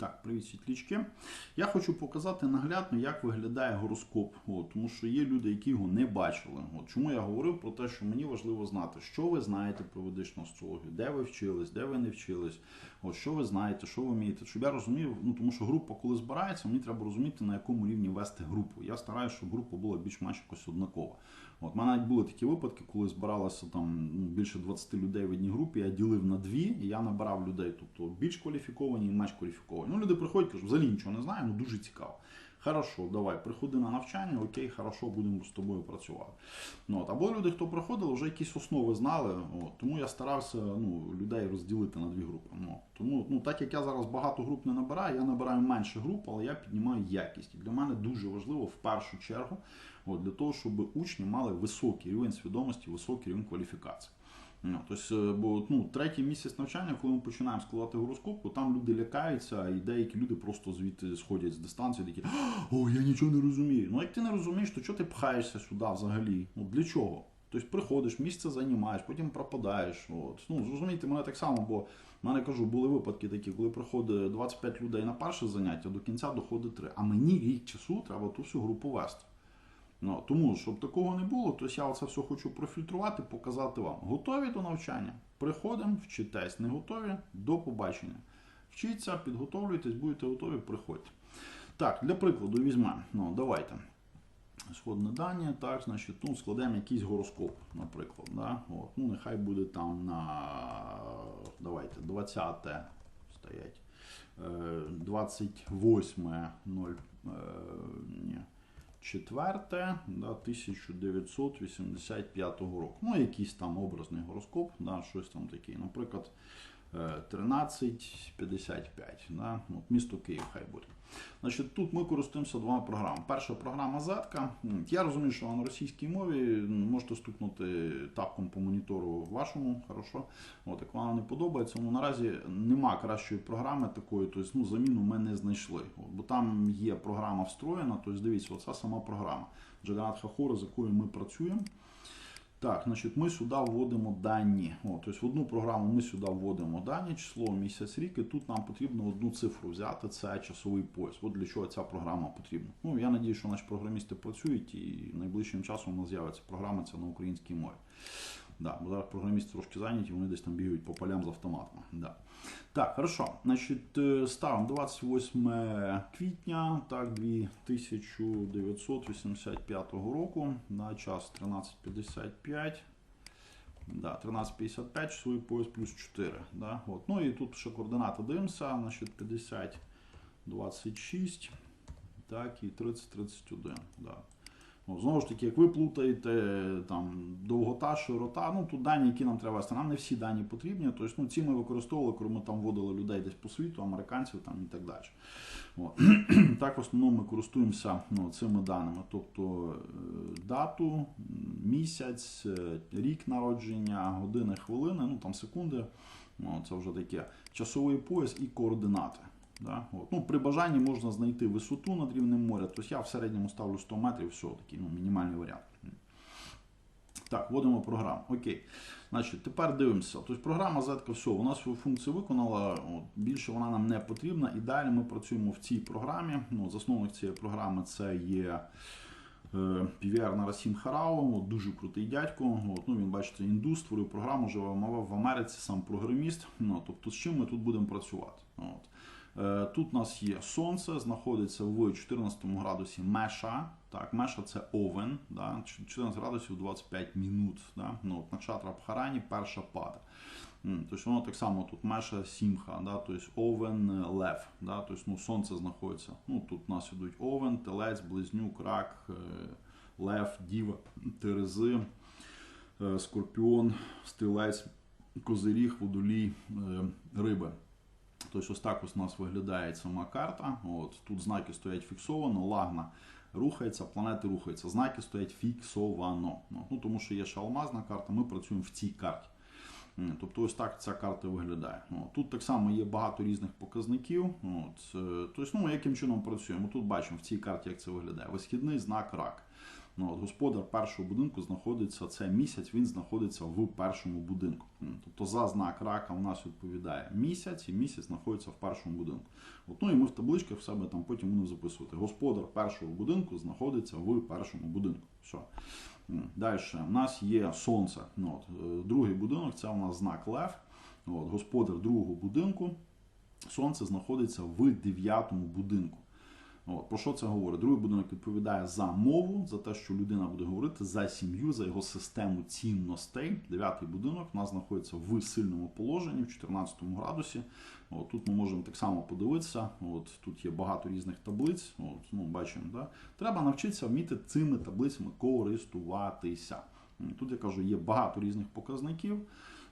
Так, привіт, світлічки. Я хочу показати наглядно, як виглядає гороскоп. От, тому що є люди, які його не бачили. От, чому я говорив про те, що мені важливо знати, що ви знаєте про ведичну астрологію, де ви вчились, де ви не вчились, от, що ви знаєте, що ви вмієте. Щоб я розумів, ну тому що група, коли збирається, мені треба розуміти, на якому рівні вести групу. Я стараюся, щоб група була більш-менш якось однакова. От, у мене навіть були такі випадки, коли збиралося там ну, більше 20 людей в одній групі, я ділив на дві, і я набирав людей, тобто більш кваліфіковані і менш кваліфіковані. Ну, люди приходять, кажуть, взагалі нічого не знаю, ну дуже цікаво. Хорошо, давай, приходи на навчання, окей, хорошо, будемо з тобою працювати. Ну, от. Або люди, хто приходили, вже якісь основи знали. От. Тому я старався ну, людей розділити на дві групи. Ну, тому, ну, так як я зараз багато груп не набираю, я набираю менше груп, але я піднімаю якість. І для мене дуже важливо в першу чергу, от, для того, щоб учні мали високий рівень свідомості, високий рівень кваліфікації. Тобто, бо ну, третій місяць навчання, коли ми починаємо складати гороскоп, то там люди лякаються, і деякі люди просто звідти сходять з дистанції, такі о, я нічого не розумію. Ну як ти не розумієш, то чого ти пхаєшся сюди взагалі? Ну для чого? Тобто приходиш, місце займаєш, потім пропадаєш. От. Ну, зрозумійте, мене так само, бо в мене кажу, були випадки такі, коли приходить 25 людей на перше заняття, до кінця доходить 3. А мені рік часу треба ту всю групу вести. Ну, Тому, щоб такого не було, то я це все хочу профільтрувати, показати вам. Готові до навчання? Приходимо, вчитесь. Не готові? До побачення. Вчіться, підготовлюйтесь, будете готові, приходьте. Так, для прикладу візьмемо. Ну, давайте. Сходне дані, так, значить, ну, складемо якийсь гороскоп, наприклад. Да? От, ну, нехай буде там на давайте, 20 стоять. е, 28 0, е, ні, 4 да, 1985 року. Ну, якийсь там образний гороскоп, да, щось там таке. Наприклад, е, 1355. Да, от, місто Київ хай буде. Значить, тут ми користуємося двома програмами. Перша програма Зетка. Я розумію, що вона на російській мові можете стукнути тапком по монітору вашому, хорошо. От, як вона не подобається, ну наразі нема кращої програми такої, тобто ну, заміну ми не знайшли. От, бо там є програма встроєна, тобто дивіться, оця сама програма Джаганат Хахора, з якою ми працюємо. Так, значить, ми сюди вводимо дані. О, тобто в одну програму ми сюди вводимо дані, число, місяць, рік, і тут нам потрібно одну цифру взяти, це часовий пояс. От для чого ця програма потрібна. Ну, я надію, що наші програмісти працюють і найближчим часом у нас з'явиться програма ця на українській мові. Да, бо зараз програмісти трошки зайняті, вони десь там бігають по полям з автоматами. Да. Так, хорошо. Значить, е, ставимо 28 квітня, так, 1985 року, на час 13.55. Да, 13.55, часовий пояс плюс 4. Да, от. Ну і тут ще координати дивимося, значить 50, 26, так, і 30, 31. Да. Ну, знову ж таки, як ви плутаєте там довгота, широта, ну тут дані, які нам треба вести. Нам не всі дані потрібні. Тобто, ну, ці ми використовували, коли ми там вводили людей десь по світу, американців там і так далі. От. Так, в основному ми користуємося ну, цими даними, тобто е, дату, місяць, е, рік народження, години, хвилини, ну там секунди. Ну, це вже таке часовий пояс і координати. Да? Ну, при бажанні можна знайти висоту над рівнем моря. Тобто я в середньому ставлю 100 метрів, все, такий ну, мінімальний варіант. Так, вводимо програму. Окей. Значить, тепер дивимося. Тобто програма Z, все, вона свою функцію виконала, от, більше вона нам не потрібна. І далі ми працюємо в цій програмі. Ну, засновник цієї програми це є е, Півіар Нарасім Харао, от, дуже крутий дядько. От, ну, він, бачите, індус, створив програму, живе в Америці, сам програміст. Ну, тобто, з чим ми тут будемо працювати? От. Е, Тут у нас є сонце, знаходиться в 14 градусі Меша. Так, Меша це овен, да, 14 градусів 25 минут. Да, ну, от, Накшатра Бхарані, перша пада. Тобто воно так само тут Меша Сімха, да, тобто овен, е, лев. Да, тобто, ну, сонце знаходиться. Ну, тут у нас ідуть овен, телець, близнюк, рак, е, лев, діва, терези, скорпіон, стрілець, козиріг, водолій, риби. Тобто ось так ось у нас виглядає сама карта. От, тут знаки стоять фіксовано, лагна рухається, планети рухаються. Знаки стоять фіксовано. Ну, тому що є ще алмазна карта, ми працюємо в цій карті. Тобто ось так ця карта виглядає. Тут так само є багато різних показників. От, е, тобто, ну, яким чином працюємо? Тут бачимо в цій карті, як це виглядає. Висхідний знак рак. Ну, от, господар першого будинку знаходиться це місяць, він знаходиться в першому будинку. Тобто за знак рака у нас відповідає місяць, і місяць знаходиться в першому будинку. От, ну і ми в табличках в себе там потім будемо записувати. Господар першого будинку знаходиться в першому будинку. Все. Далі у нас є сонце. Ну, от, е, другий будинок це у нас знак Лев. От, господар другого будинку. Сонце знаходиться в дев'ятому будинку. От, про що це говорить? Другий будинок відповідає за мову, за те, що людина буде говорити, за сім'ю, за його систему цінностей. Дев'ятий будинок у нас знаходиться в сильному положенні, в 14 градусі. От, тут ми можемо так само подивитися. От, тут є багато різних таблиць. От, ну, бачимо, да? Треба навчитися вміти цими таблицями користуватися. Тут я кажу, є багато різних показників.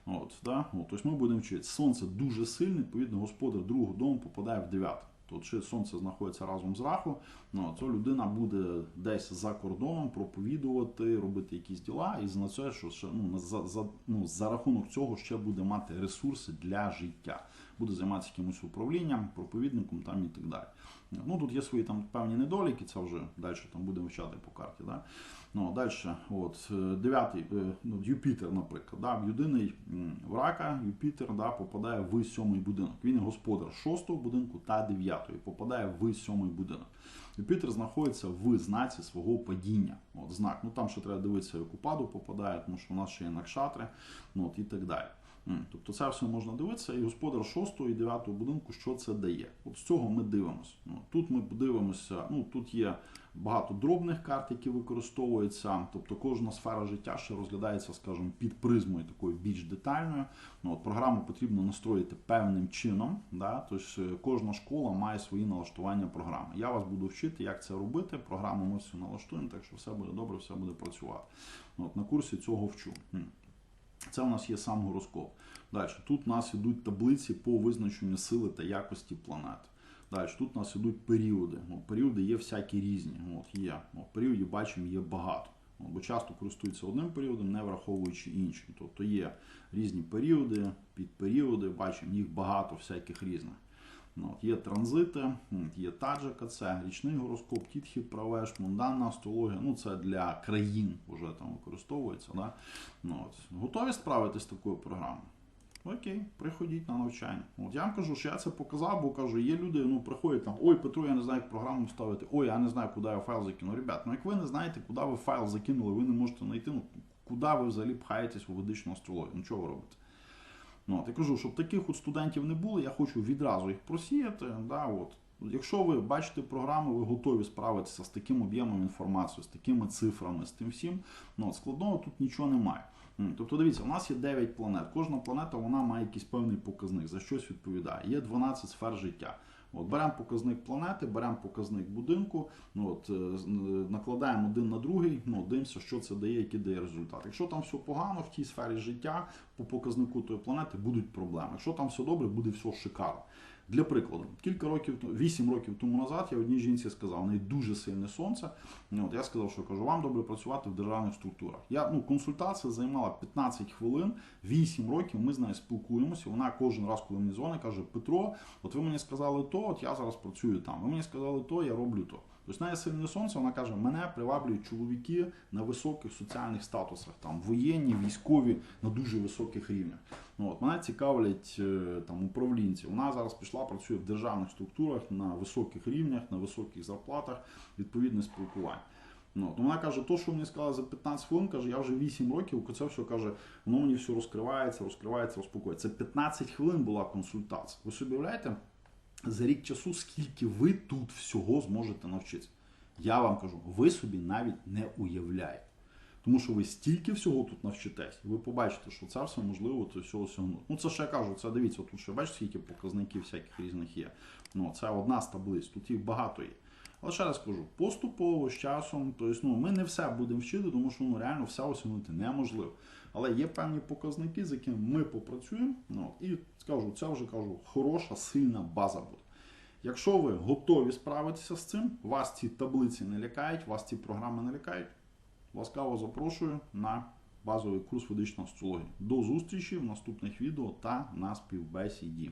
От, да? От, тобто ми будемо вчитися. Сонце дуже сильне, відповідно, господар другого дому попадає в дев'яте. Тобто, чи сонце знаходиться разом з раху, ну, то людина буде десь за кордоном проповідувати, робити якісь діла, і за це, що ще, ну, за, за, ну, за рахунок цього ще буде мати ресурси для життя. Буде займатися якимось управлінням, проповідником там і так далі. Ну, тут є свої там певні недоліки, це вже далі там будемо вивчати по карті. Да? Ну, далі, от, е, дев'ятий, е, ну, Юпітер, наприклад, да, людини в рака Юпітер да, попадає в сьомий будинок. Він господар шостого будинку та дев'ятого, і попадає в сьомий будинок. Юпітер знаходиться в знаці свого падіння. От знак. Ну там ще треба дивитися, яку паду попадає, тому що у нас ще є накшатри, ну, от, і так далі. Тобто це все можна дивитися, і господар 6 і 9 будинку, що це дає. От з цього ми дивимося. Ну, тут ми подивимося, ну тут є багато дробних карт, які використовуються. Тобто кожна сфера життя ще розглядається, скажімо, під призмою такою більш детальною. Ну, от Програму потрібно настроїти певним чином. Да? Тобто кожна школа має свої налаштування програми. Я вас буду вчити, як це робити. Програму ми все налаштуємо, так що все буде добре, все буде працювати. Ну, От На курсі цього вчу. Це у нас є сам гороскоп. Далі тут у нас йдуть таблиці по визначенню сили та якості планет. Далі тут у нас йдуть періоди. От, періоди є всякі різні. От є. От, періодів бачимо, є багато. Бо часто користуються одним періодом, не враховуючи інший. Тобто є різні періоди, підперіоди, бачимо, їх багато всяких різних. Ну, от є транзити, є таджика, це річний гороскоп, тітхі правеш, мунданна астрологія. Ну це для країн вже там використовується. Да? Ну, от. Готові справитись з такою програмою? Окей, приходіть на навчання. От я вам кажу, що я це показав, бо кажу, є люди, ну приходять там, ой, Петро, я не знаю, як програму ставити, ой, я не знаю, куди я файл закину. Ребят, ну як ви не знаєте, куди ви файл закинули, ви не можете знайти, ну куди ви взагалі пхаєтесь у ведичну астрологію? Ну чого ви робите? От, я кажу, щоб таких от студентів не було, я хочу відразу їх просіяти. Да, от. Якщо ви бачите програму, ви готові справитися з таким об'ємом інформації, з такими цифрами, з тим всім, ну, складного тут нічого немає. Тобто, дивіться, у нас є 9 планет. Кожна планета вона має якийсь певний показник, за щось відповідає. Є 12 сфер життя. От, беремо показник планети, беремо показник будинку, ну, от, е, е, накладаємо один на другий, ну, дивимося, що це дає, який дає результат. Якщо там все погано в тій сфері життя, по показнику тої планети будуть проблеми. Якщо там все добре, буде все шикарно. Для прикладу, кілька років, то- вісім років тому назад я одній жінці сказав, у неї дуже сильне сонце. От я сказав, що кажу, вам добре працювати в державних структурах. Я ну консультація займала 15 хвилин, 8 років. Ми з нею спілкуємося. Вона кожен раз, коли мені дзвонить, каже: Петро, от ви мені сказали то, от я зараз працюю там. Ви мені сказали то, я роблю то. Тобто в сильне сонце, вона каже, мене приваблюють чоловіки на високих соціальних статусах, там воєнні, військові на дуже високих рівнях. Ну, от, мене цікавлять е, там управлінці. Вона зараз пішла, працює в державних структурах на високих рівнях, на високих зарплатах, відповідне спілкування. Ну, вона каже, то, що мені сказали за 15 хвилин, каже, я вже 8 років, це все каже, воно мені все розкривається, розкривається, розпокоїться. Це 15 хвилин була консультація. Ви собі уявляєте, за рік часу, скільки ви тут всього зможете навчитися? Я вам кажу, ви собі навіть не уявляєте. Тому що ви стільки всього тут навчитесь, ви побачите, що це все можливо це всього осягнути. Ну це ще я кажу, це дивіться, тут ще бачите, скільки показників всяких різних є. Ну, це одна з таблиць, тут їх багато є. Але ще раз кажу, поступово з часом, тобто, ну, ми не все будемо вчити, тому що ну, реально все осягнути неможливо. Але є певні показники, з якими ми попрацюємо. Ну, і скажу, це вже кажу, хороша, сильна база буде. Якщо ви готові справитися з цим, вас ці таблиці не лякають, вас ці програми не лякають, ласкаво запрошую на базовий курс ведичної астрології. До зустрічі в наступних відео та на співбесіді.